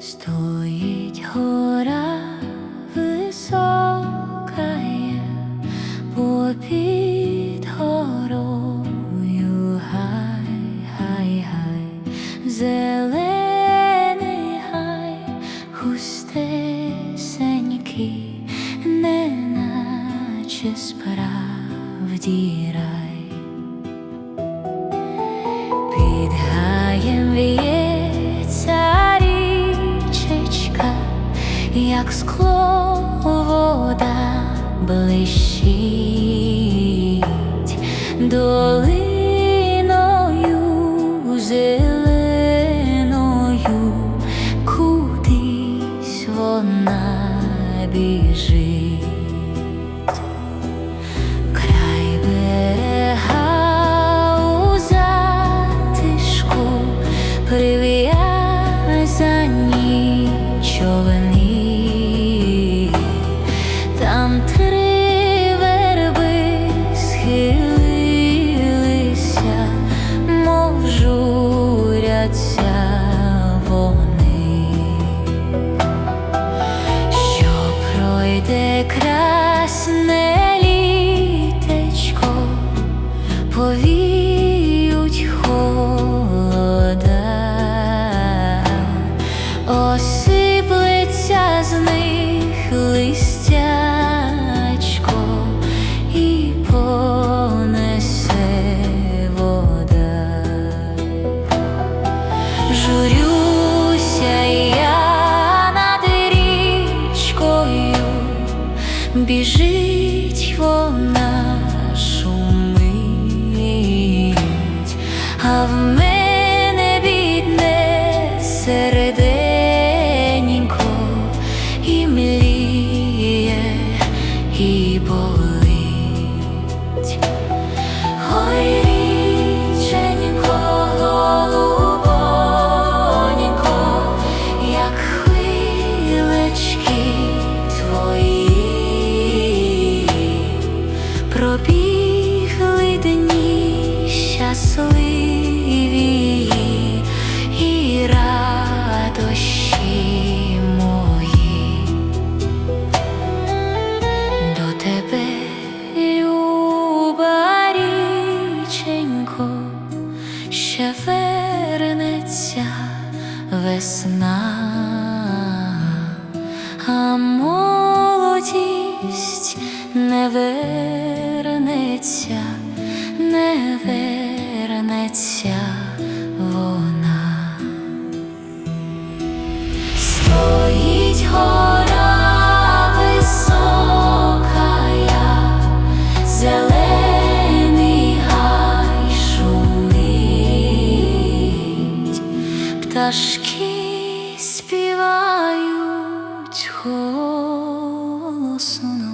Стоїть гора висока, попід горою гай, гай, гай, зелений гай, густесенький, неначе справді. як скло вода блищить долиною зеленою, кудись вона біжить. де красне літечко повітря. біжить вона шумить, а в весна, а молодість не вернеться, не вернеться вона. Стоїть гора висока, я, зелена. пташки. olasın.